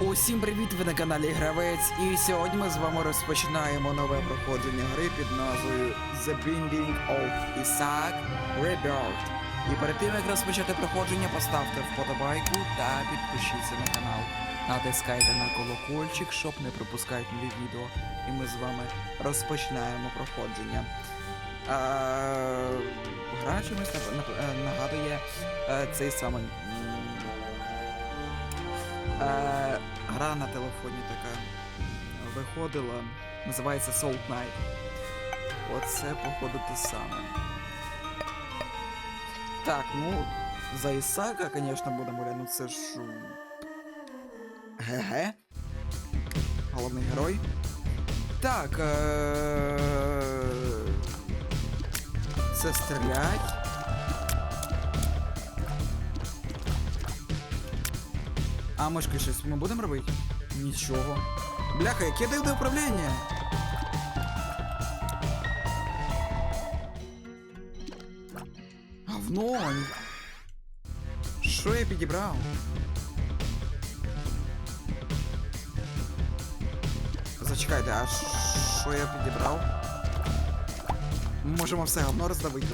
Усім привіт! Ви на каналі Гравець, і сьогодні ми з вами розпочинаємо нове проходження гри під назвою The Binding of Isaac Rebirth. І перед тим як розпочати проходження, поставте вподобайку та підпишіться на канал. Натискайте на колокольчик, щоб не пропускати нові відео. І ми з вами розпочинаємо проходження. Гра нап- е, нагадує е, цей самий. Е, гра на телефоні така виходила. Називається Salt Knight. Оце, походу, те саме. Так, ну, за Ісака, звісно, будемо ну це ж. ГГ. Головний герой. Так. Е... Це стрілять. А мишкою щось ми будемо робити? Нічого. Бляха, яке дивне управління? Говно! Що я підібрав? Зачекайте, а що я підібрав? Ми можемо все говно роздавити.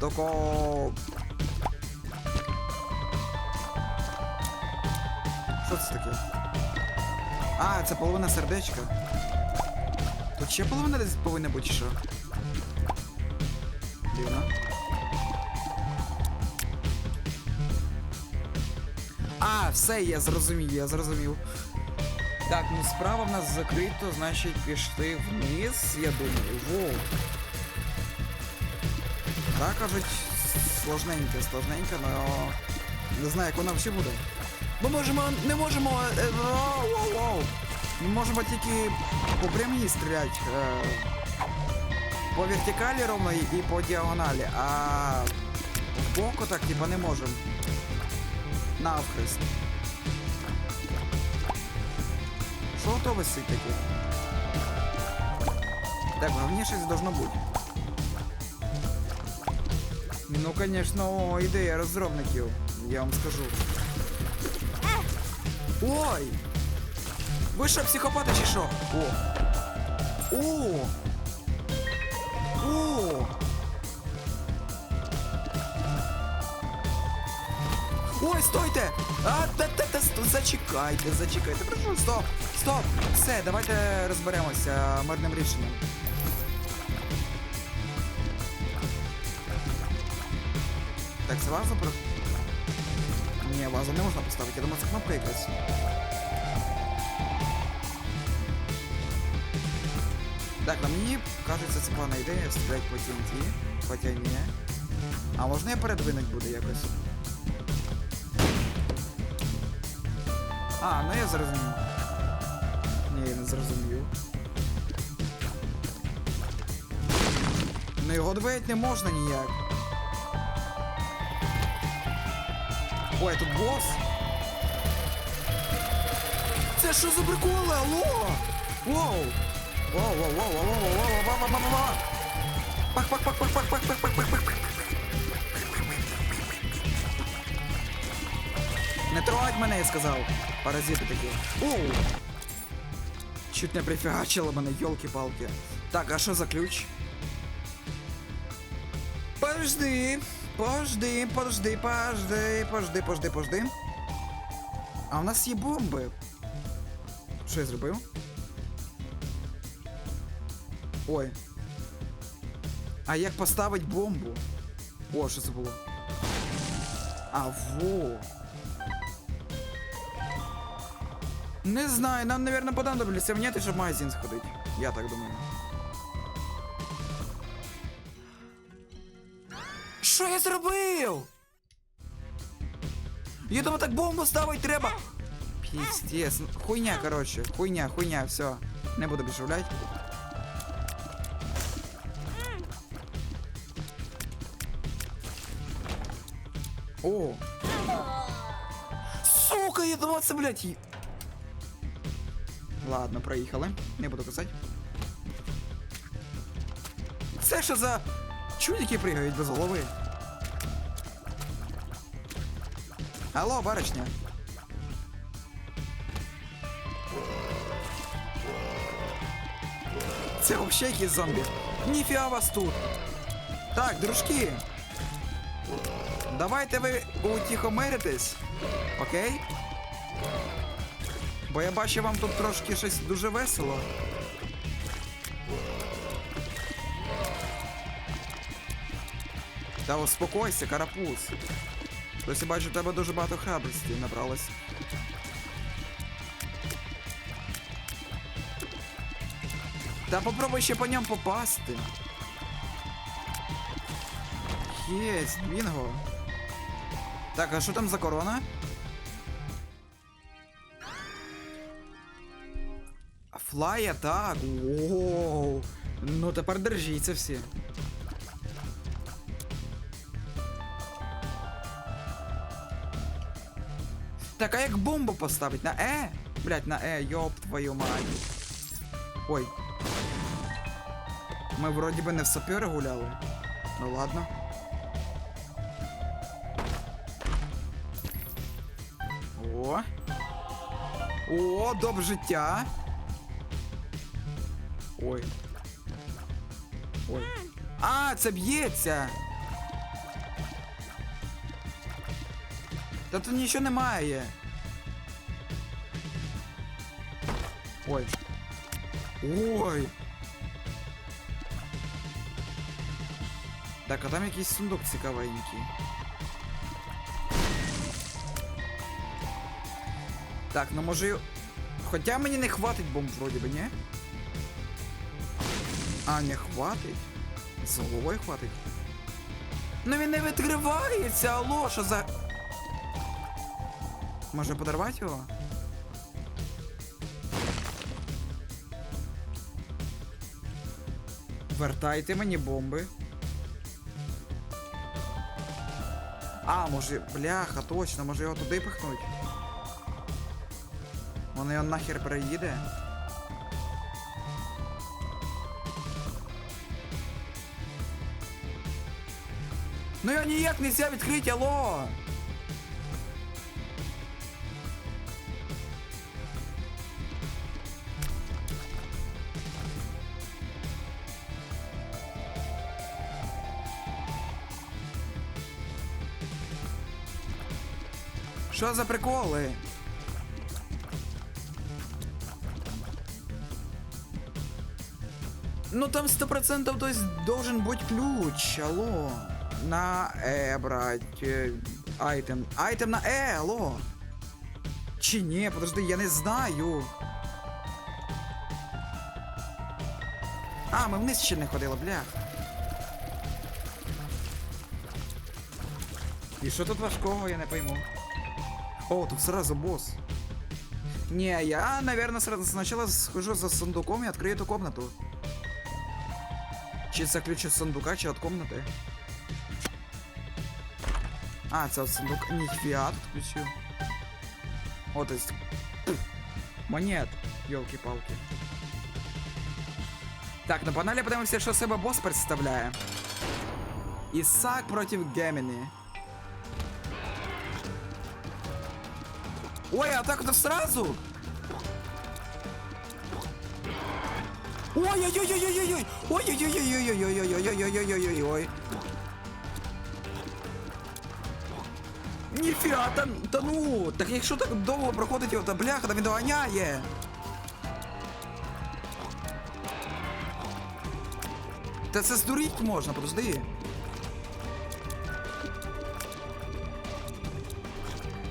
Токо. Що це таке? А, це половина сердечка. Тут ще половина десь повинна бути, що? Дивно. А, все, я зрозумів, я зрозумів. Так, ну справа в нас закрито, значить пішли вниз, я думаю. Воу. Так, кажуть, сложненьке, сложненьке, но не знаю, як вона взагалі буде. Ми можемо, не можемо. е, Воу, воу, воу. Ми можемо тільки по прямій стріляти. Е, по вертикалі і і по діагоналі, а в боку так типа не можемо. Навхрест. Що то висить таке? Так, головне щось должно бути. Ну, конечно, ідея розробників, я вам скажу. Ой! Ви що, психопати? О! О! О! Стойте! А, та, та, та, сто- зачекайте, зачекайте. Прошу, стоп, стоп! Все, давайте розберемося мирним рішенням. Так, це вазу про... Ні, вазу не можна поставити, я думаю, це кнопка якась. Так, на мені кажеться, це погана ідея стріляти по TNT, хоча ні. А можна я передвинуть буде якось? А, ну я зрозумів. Ні, я не зрозумів. Ну його двоїть не можна ніяк. Ой, тут босс. Це що за приколи? Алло! Воу! Воу, трогать мене, я сказав. Паразити такі. Оу! Чуть не прифігачило мене, йолки-палки. Так, а що за ключ? Подожди, подожди, подожди, подожди, подожди, подожди, подожди. А у нас є бомби. Що я зробив? Ой. А як поставить бомбу? О, що це було? А, во. Не знаю, нам, наверное, понадобиться монети, щоб в магазин сходити. Я так думаю. Що я зробив? Я думаю, так бомбу ставить треба. Піздец. ну, Хуйня, короче. Хуйня, хуйня, все. Не буду більше гулять. О! Сука, я думав, це, блядь. Ладно, проїхали. Не буду казати. Це що за чудики пригають без голови? Алло, барышня. Це вообще якісь зомбі. Ніфіга вас тут. Так, дружки. Давайте ви утихомиритесь. Окей? Бо я бачу вам тут трошки щось дуже весело. Та успокойся, карапуз. Ось я бачу, у тебе дуже багато храбрості набралось. Та попробуй ще по ньому попасти. Єсть, бінго. Так, а що там за корона? Флай атак. Воу. Ну тепер держіться всі. Так, а як бомбу поставить? На Е? Блять, на Е, йоп твою мать. Ой. Ми вроді би не в сапери гуляли. Ну ладно. О. О, доп життя. Ой. Ой. А, це б'ється. Та тут нічого немає. Ой. Ой. Так, а там якийсь сундук цікавенький. Так, ну може. Хоча мені не хватить бомб вроді би, ні? А, не хватить? З головою хватить? Ну він не відкривається, алло, що за. Може подорвати його? Вертайте мені бомби. А, може, бляха, точно, може його туди пихнуть. Воно його нахер переїде. Ну його ніяк нельзя відкрити, алло! Що за приколи? Ну там сто процентов, то есть должен быть ключ, алло. На Э брать. э, Айтем. Айтем на Э, алло. Чи ні, подожди, я не знаю. А, ми вниз ще не ходили, блях. І що тут важкого, я не пойму. О, тут сразу босс. Не, я, наверное, сразу сначала схожу за сундуком и открою эту комнату. Чи це ключ від сундука, чи від комнати? А, це від сундука. Ніфіга тут ключів. О, то есть... Пф, Монет. Йолки-палки. Так, на панелі подивимося, що себе босс представляє. Ісак проти Геміні. Ой, а так это сразу? Ой-ой-ой-ой-ой-ой! Ой-ой-ой-ой-ой-ой-ой-ой-ой-ой-ой-ой-ой! Ніфіга, та, та ну, так якщо так довго проходить його, та бляха, та він доганяє. Та це здуріть можна, подожди.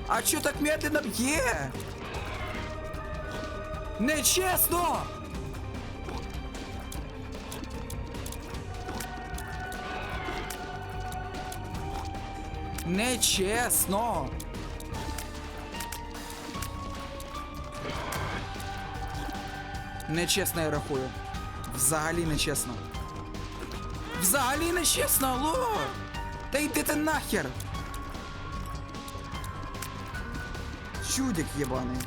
А чё так медленно б'є? Нечесно! Нечесно! Нечесно я рахую. Взагалі нечесно. Взагалі нечесно, алло! Та йди ти нахер! Чудик ебаный.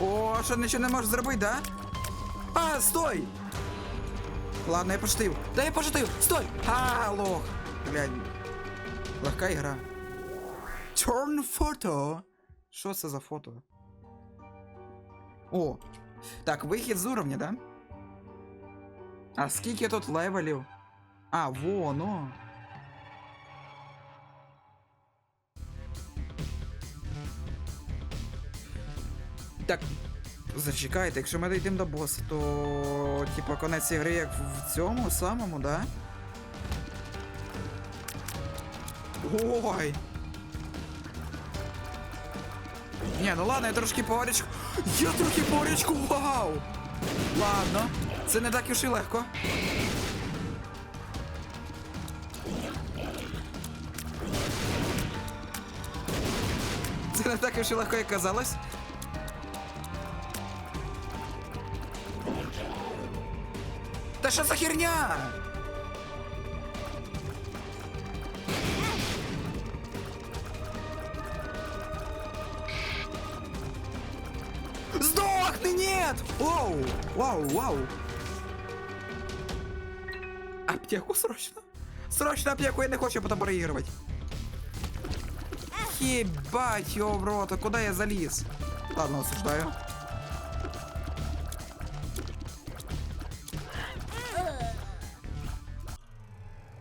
О, що нічого не можеш зробити, да? А, стой! Ладно, я пошутив. Да я пошутив! Стой! А, лох! Блядь. Легка ігра. Turn photo. Що це за фото? О! Так, вихід з уровня, да? А скільки тут левелів? А, воно. Так, зачекайте, якщо ми дійдемо до боса, то типа конець ігри як в цьому самому, да? Ой! Ні, ну ладно, я трошки порічку. Я трохи порічку, вау! Ладно, це не так уж і легко. Це не так уж і легко, як казалось. Та що за херня? Сдохни, нет! Вау, вау, вау. Аптеку срочно. Срочно аптеку, я не хочу потом проигрывать. Ебать рот, а куда я залез? Ладно, осуждаю.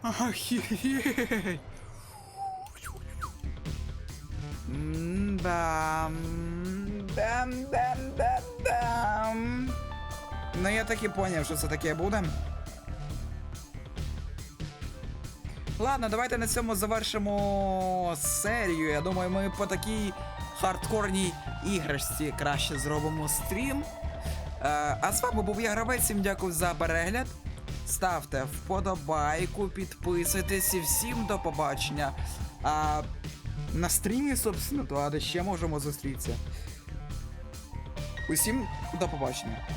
Охереть! Бам. Бам, бам, бам, бам. Ну я так і поняв, що це таке буде. Ладно, давайте на цьому завершимо серію. Я думаю, ми по такій хардкорній іграшці краще зробимо стрім. Е, а з вами був я гравець, всім дякую за перегляд. Ставте вподобайку, підписуйтесь і всім до побачення. А на стрімі, собственно, то а де ще можемо зустрітися. Усім до побачення.